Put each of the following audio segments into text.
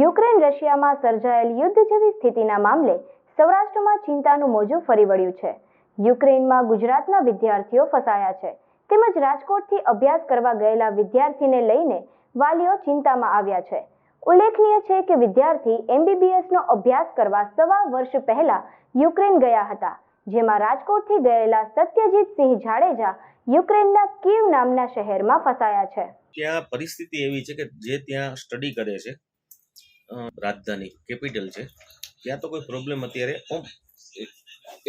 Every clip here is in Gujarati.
યુક્રેન રશિયામાં સર્જાયેલ યુદ્ધ જેવી સ્થિતિના મામલે સૌરાષ્ટ્રમાં ચિંતાનું મોજું ફરી વળ્યું છે. યુક્રેનમાં ગુજરાતના વિદ્યાર્થીઓ ફસાયા છે. તેમજ રાજકોટથી અભ્યાસ કરવા ગયેલા વિદ્યાર્થીને લઈને વાલીઓ ચિંતામાં આવ્યા છે. ઉલ્લેખનીય છે કે વિદ્યાર્થી એમબીબીએસનો અભ્યાસ કરવા સવા વર્ષ પહેલા યુક્રેન ગયા હતા, જેમાં રાજકોટથી ગયેલા સત્યજીતસિંહ જાડેજા યુક્રેનના કીવ નામના શહેરમાં ફસાયા છે. ત્યાં પરિસ્થિતિ એવી છે કે જે ત્યાં સ્ટડી કરે છે. રાજધાની કેપિટલ છે. ત્યાં તો કોઈ પ્રોબ્લેમ અત્યારે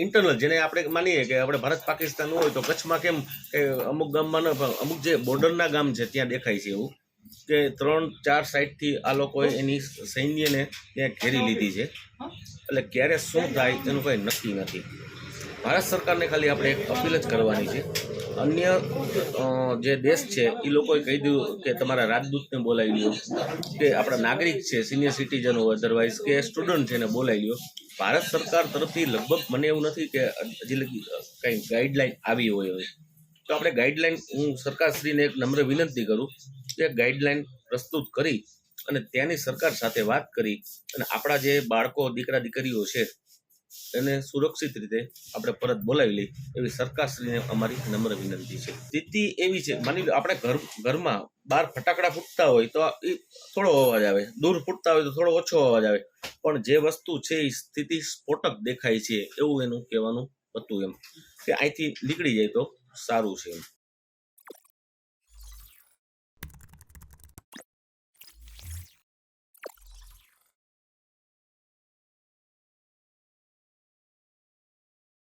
ઇન્ટરનલ જેને આપણે માનીએ કે આપણે ભારત પાકિસ્તાન હોય તો કચ્છમાં કેમ કે અમુક ગામમાં અમુક જે બોર્ડરના ગામ છે, ત્યાં દેખાય છે એવું કે ત્રણ, ચાર સાઈડથી આ લોકોએ એની સૈન્યને ત્યાં ઘેરી લીધી છે. એટલે ક્યારે શું થાય, એનું કંઈ નક્કી નથી. ભારત સરકારને ખાલી આપણે અપીલ જ કરવાની છે. અન્ય જે દેશ છે એ લોકોએ કહી દીધું કે તમારા રાજદૂતને બોલાવી લ્યો. કે આપણા નાગરિક છે સિનિયર સિટીઝન હોય અધરવાઇઝ કે સ્ટુડન્ટ છે એને બોલાવી લ્યો. ભારત સરકાર તરફથી લગભગ મને એવું નથી કે હજી કંઈ ગાઈડલાઈન આવી હોય હોય. તો આપણે ગાઈડલાઈન હું સરકારશ્રીને એક નમ્ર વિનંતી કરું કે ગાઈડલાઈન પ્રસ્તુત કરી અને ત્યાંની સરકાર સાથે વાત કરી અને આપણા જે બાળકો, દીકરા, દીકરીઓ છે એને સુરક્ષિત રીતે આપણે પરત બોલાવી લઈ એવી સરકારશ્રીને અમારી નમ્ર વિનંતી છે. સ્થિતિ એવી છે, માની લો આપણે ઘર, ઘરમાં બહાર ફટાકડા ફૂટતા હોય તો એ થોડો અવાજ આવે, દૂર ફૂટતા હોય તો થોડો ઓછો અવાજ આવે. પણ જે વસ્તુ છે એ સ્થિતિ સ્ફોટક દેખાય છે એવું એનું કહેવાનું હતું એમ. કે અહીંથી નીકળી જાય તો સારું છે એમ.